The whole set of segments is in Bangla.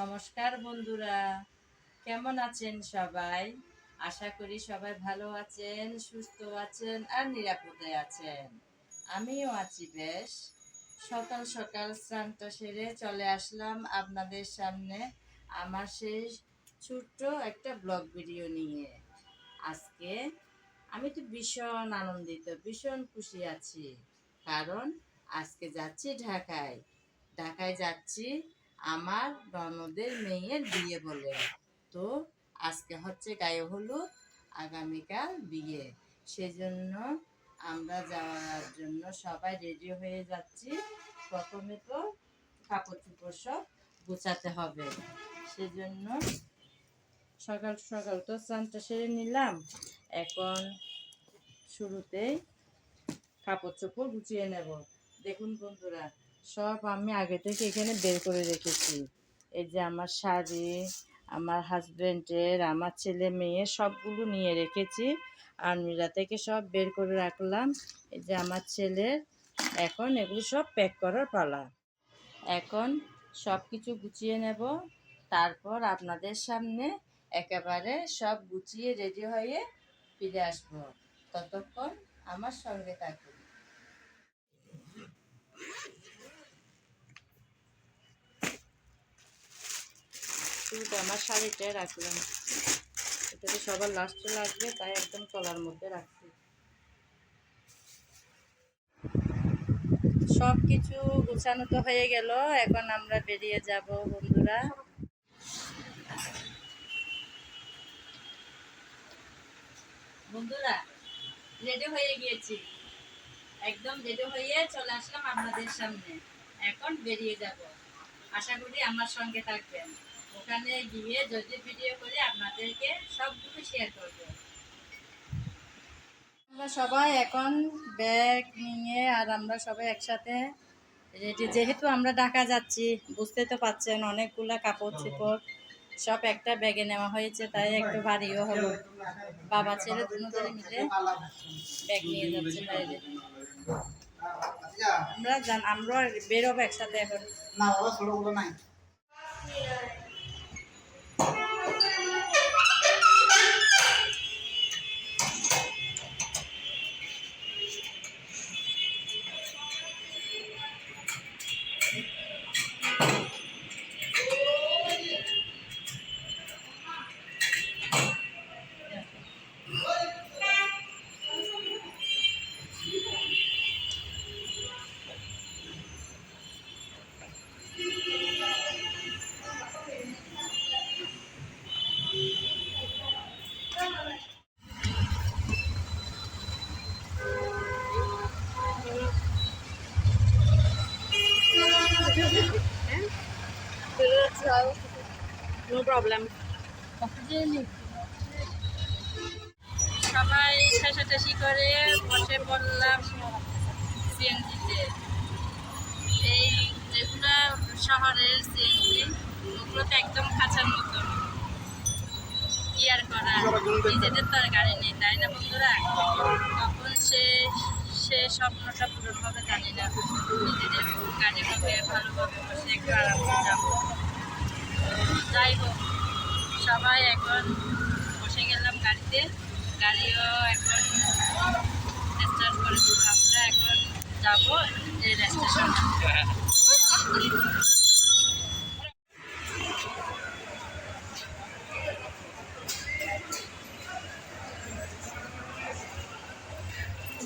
নমস্কার বন্ধুরা, কেমন আছেন সবাই? আশা করি সবাই ভালো আছেন, সুস্থ আছেন আর নিরাপদে আছেন। আমিও আছি বেশ। সকাল সকাল স্নানটা সেরে চলে আসলাম আপনাদের সামনে আমার সেই ছোট্ট একটা ব্লগ ভিডিও নিয়ে। আজকে আমি তো ভীষণ আনন্দিত, ভীষণ খুশি আছি। কারণ আজকে যাচ্ছি ঢাকায়। ঢাকায় যাচ্ছি আমার ননদের মেয়ের বিয়ে বলে। তো আজকে হচ্ছে গায়ে হলুদ, আগামীকাল বিয়ে। সেজন্য আমরা যাওয়ার জন্য সবাই রেডি হয়ে যাচ্ছি। প্রথমে তো কাপড় চোপড় সব গুছাতে হবে। সেজন্য সকাল সকাল তো স্নানটা সেরে নিলাম। এখন শুরুতেই কাপড় চোপড় গুছিয়ে নেব। দেখুন বন্ধুরা সব আমি আগে থেকে এখানে বের করে রেখেছি। এই যে আমার শাড়ি, আমার হাজব্যান্ডের আমার ছেলে মেয়ে সবগুলো নিয়ে রেখেছি। আলমিরা থেকে সব বের করে রাখলাম। এই যে আমার ছেলের এখন এগুলো সব প্যাক করার পালা। এখন সব কিছু গুছিয়ে নেব। তারপর আপনাদের সামনে একেবারে সব গুছিয়ে রেডি হয়ে ফিরে আসব। ততক্ষণ আমার সঙ্গে থাকুন। শুরুতে আমার শাড়িটা রাখলাম। এটা তো সবার লাস্টে লাগবে, তাই একদম তলার মধ্যে রাখছি। সব কিছু গুছানো তো হয়ে গেল, এখন আমরা বেরিয়ে যাব বন্ধুরা। বন্ধুরা রেডি হয়ে গিয়েছি। একদম রেডি হয়ে চলে আসলাম আপনাদের সামনে। এখন বেরিয়ে যাব। আশা করি আমার সঙ্গে থাকবেন। ওখানে গিয়ে যদি ভিডিও করি, আপনাদেরকে সবগুলো শেয়ার করব। আমরা সবাই এখন ব্যাগ নিয়ে আর আমরা সবাই একসাথে রেডি যেহেতু আমরা ঢাকা যাচ্ছি বুঝতে তো পাচ্ছেন, অনেকগুলা কাপড় চোপড়, সব একটা ব্যাগে নেওয়া হয়েছে, তাই একটু ভারীও হলো। বাবা, ছেলে দুজনে মিলে ব্যাগ নিয়ে যাচ্ছে বাইরে। আমরা জান আমরা বেরোবো একসাথে এখন। না ছোটগুলো নাই। নো প্রবলেম সবাই ঠাসাঠাসি করে, বসে পড়লাম সিএনজিতে এই যেগুলো শহরের সিএনজি ওগুলো তো একদম খাঁচার মতো। কি আর করা, নিজেদের তো আর গাড়ি নেই, তাই না বন্ধুরা? তখন সে সে স্বপ্নটা পূরণ হবে নিজেদের হবে ভালোভাবে করে যাই হোক সবাই এখন বসে গেলাম গাড়িতে গাড়িও এখন স্টার্ট করে আমরা এখন যাব রেল স্টেশন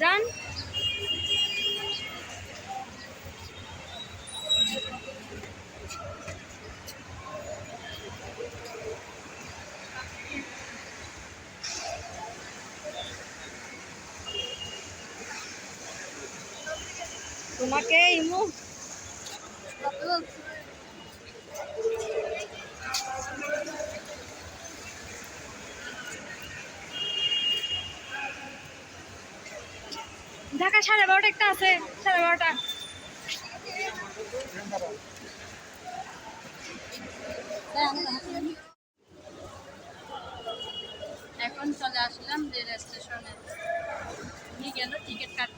যান তোমাকে ইমু। ঢাকা সাড়ে বারোটা একটা আছে, সাড়ে বারোটা। এখন চলে আসলাম রেল স্টেশনে গেল টিকিট বলে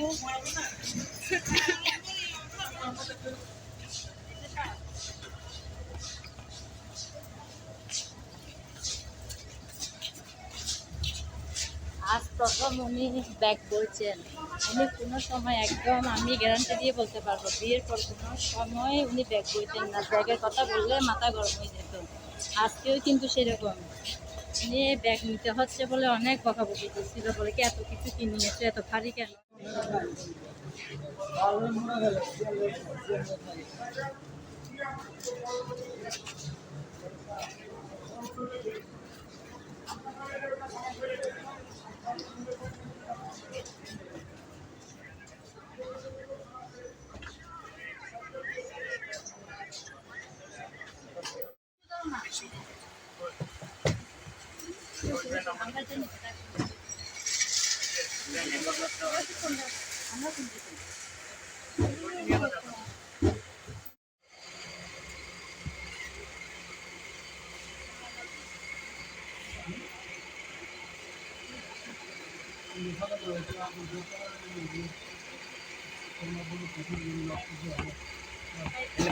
আজ প্রথম উনি ব্যাগ বলছেন। উনি কোনো সময় একদম আমি গ্যারান্টি দিয়ে বলতে পারব, বিয়ের পর কোনো সময় উনি ব্যাগ বইতেন না। ব্যাগের কথা বললে মাথা গরম হয়ে যেত। আজকেও কিন্তু সেরকম। উনি ব্যাগ নিতে হচ্ছে বলে অনেক বকাবকি করছিল বলে কি এত কিছু কিনিয়েছো এত ভারী কেন? Thank দাঁড়ান Ini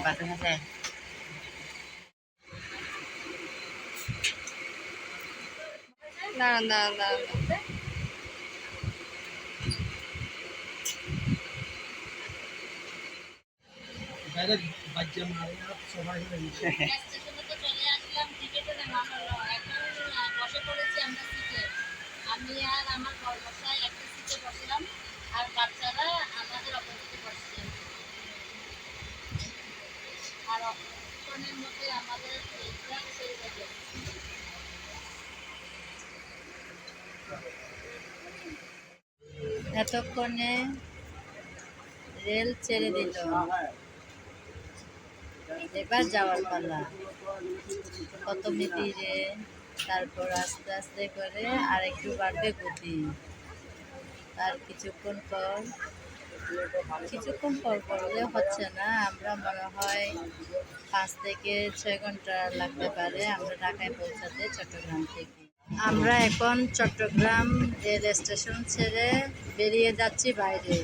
pasang aja. পড়েছি আমরা সিটে আমি আর আমার কর্মচারী একটা সিটে বসলাম আর বাচ্চারা আমাদের অপোজিটে বসছে। আর অপশনের মধ্যে আমাদের এক্সাম শেষ হয়ে যাবে এতক্ষণে রেল ছেড়ে দিল। এবার যাওয়ার পালা। কত মিটিরে তারপর আস্তে আস্তে করে আর একটু বাড়বে গতি। আর কিছুক্ষণ পর কিছুক্ষণ পর বললে হচ্ছে না, আমরা মনে হয় পাঁচ থেকে ছয় ঘণ্টা লাগতে পারে, আমরা ঢাকায় পৌঁছাতে চট্টগ্রাম থেকে। আমরা এখন চট্টগ্রাম রেল স্টেশন ছেড়ে বেরিয়ে যাচ্ছি বাইরে।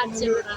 ফটোর আচ্ছা, ওরা।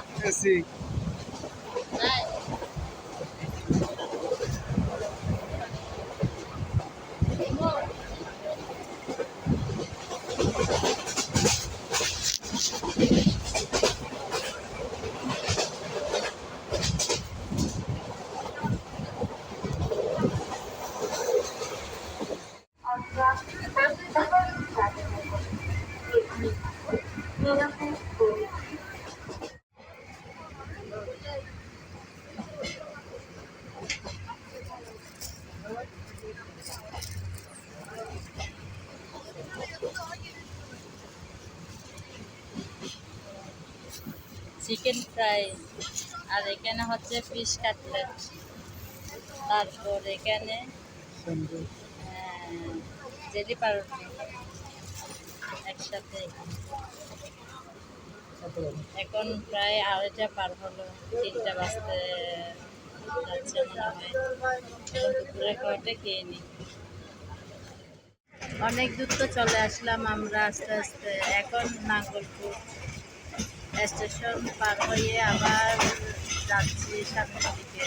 চিকেন ফ্রাই আর এখানে হচ্ছে ফিশ কাটলেট তারপর এখানে জেলি পাউরুটি। একসাথে। এখন প্রায় আড়াইটা পার হলো, তিনটা বাজতে যাচ্ছে মনে হয়। দুপুরে খাওয়াটা খেয়ে নিই? অনেক দূর তো চলে আসলাম আমরা আস্তে আস্তে। এখন নাঙ্গলপুর স্টেশন পার হয়ে আবার যাচ্ছি সামনের দিকে।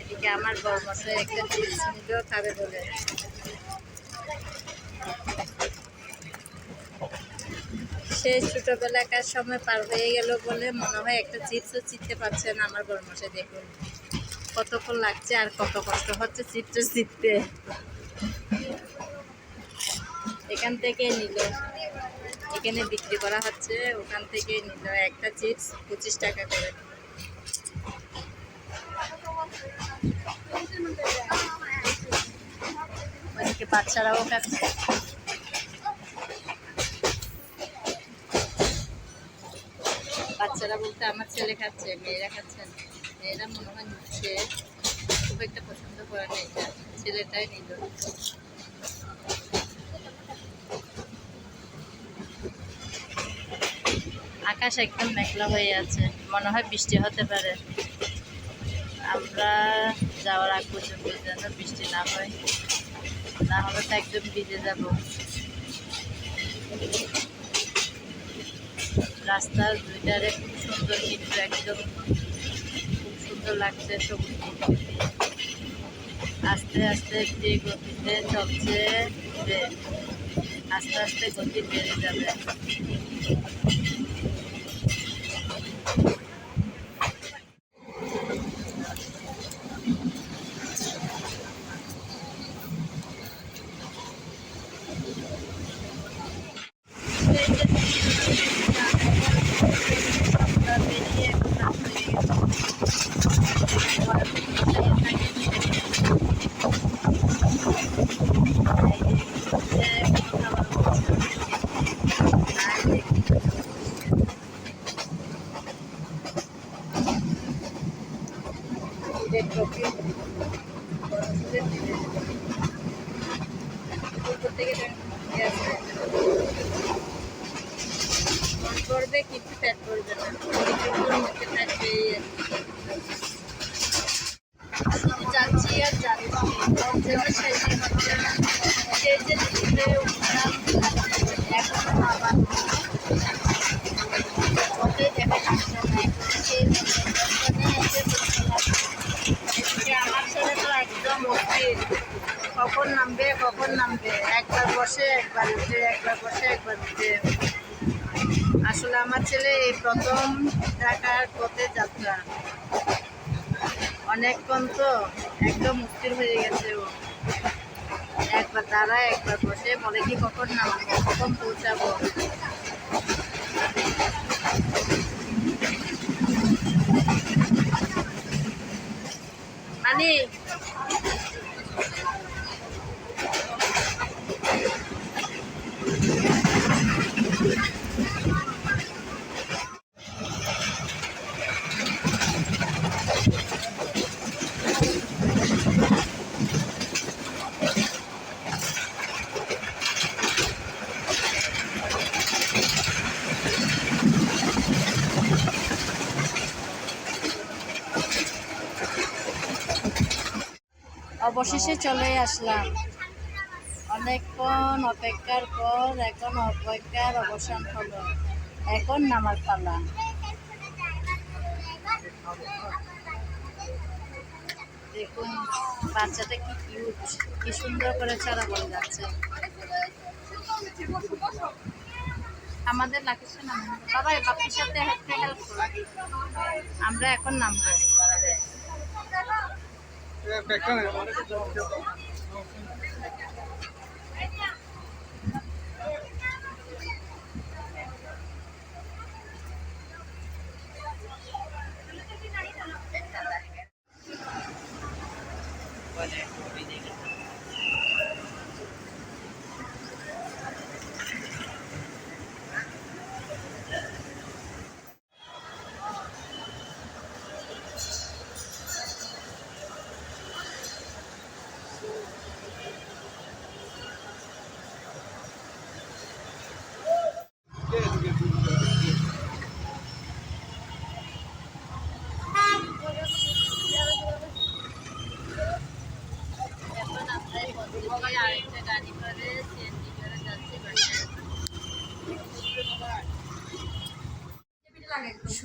এদিকে আমার বর্মসে একটা চিপস নিলেও খাবে বলে। সেই ছোটবেলাকার সময় পার হয়ে গেল বলে মনে হয় একটা চিপসও চিনতে পারছে না আমার বর্মসে দেখুন। কতক্ষণ লাগছে আর কত কষ্ট হচ্ছে চিপসটা চিনতে। এখান থেকে নিল। এখানে বিক্রি করা হচ্ছে। ওখান থেকে নিল একটা চিপস পঁচিশ টাকা করে। বাচ্চারাও খাচ্ছে। বাচ্চারা বলতে আমার ছেলে খাচ্ছে, মেয়েরা খাচ্ছে না। মেয়েরা মনে হয় নিচ্ছে। খুব একটা পছন্দ করে না এটা। ছেলেটাই নিল। আকাশ একদম মেঘলা হয়ে আছে। মনে হয় বৃষ্টি হতে পারে। আমরা যাওয়ার আগ পর্যন্ত যেন বৃষ্টি না হয়। না হলে তো একদম ভিজে যাব। রাস্তার দুই ধারে খুব সুন্দর কিন্তু একদম খুব সুন্দর লাগছে সবুজ আস্তে আস্তে যে গতিতে চলছে আস্তে আস্তে গতি বেড়ে যাবে। করবে নামবে একবার বসে, একবার উঠে, একবার বসে, একবার উঠে। আসলে আমার ছেলে এই প্রথম ঢাকার পথে যাত্রা। অনেকক্ষণ তো একদম মুক্তির হয়ে গেছে ও। একবার দাঁড়ায়, একবার বসে, বলে কি কখন নামবো, কখন পৌঁছাবো? মানে অবশেষে চলে আসলাম। অনেকক্ষণ অপেক্ষার পর এখন অপেক্ষার অবসান হলো। এখন নামার পালা। দেখুন, বাচ্চাটা কি কিউট কি সুন্দর করে চারা বলে যাচ্ছে। আমাদের লাকিসে নাম বাবা বাপির সাথে হেল্প করো। আমরা এখন নামবো വെക്കണം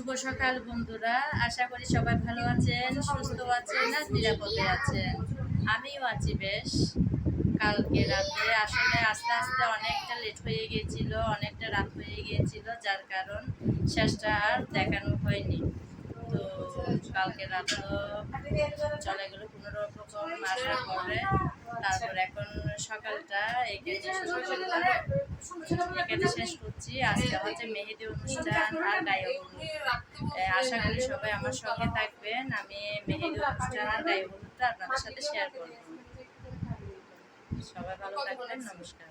শুভ সকাল, বন্ধুরা। আশা করি সবাই ভালো আছেন, সুস্থ আছেন আর নিরাপদে আছেন। আমিও আছি বেশ। কালকে রাতে আসলে আস্তে আস্তে অনেকটা লেট হয়ে গিয়েছিল অনেকটা রাত হয়ে গিয়েছিল যার কারণ শেষটা আর দেখানো হয়নি। কালকে রাত চলে গেল কোনো রকম আসার পরে। তারপর এখন সকালটা এখানে শেষ করছি, আজকে হচ্ছে মেহেদি অনুষ্ঠান আর গায়ে আশা করি সবাই আমার সঙ্গে থাকবেন। আমি মেহেদি অনুষ্ঠান আর গায়ে হলুদটা আপনাদের সাথে শেয়ার করব। সবাই ভালো থাকবেন, নমস্কার।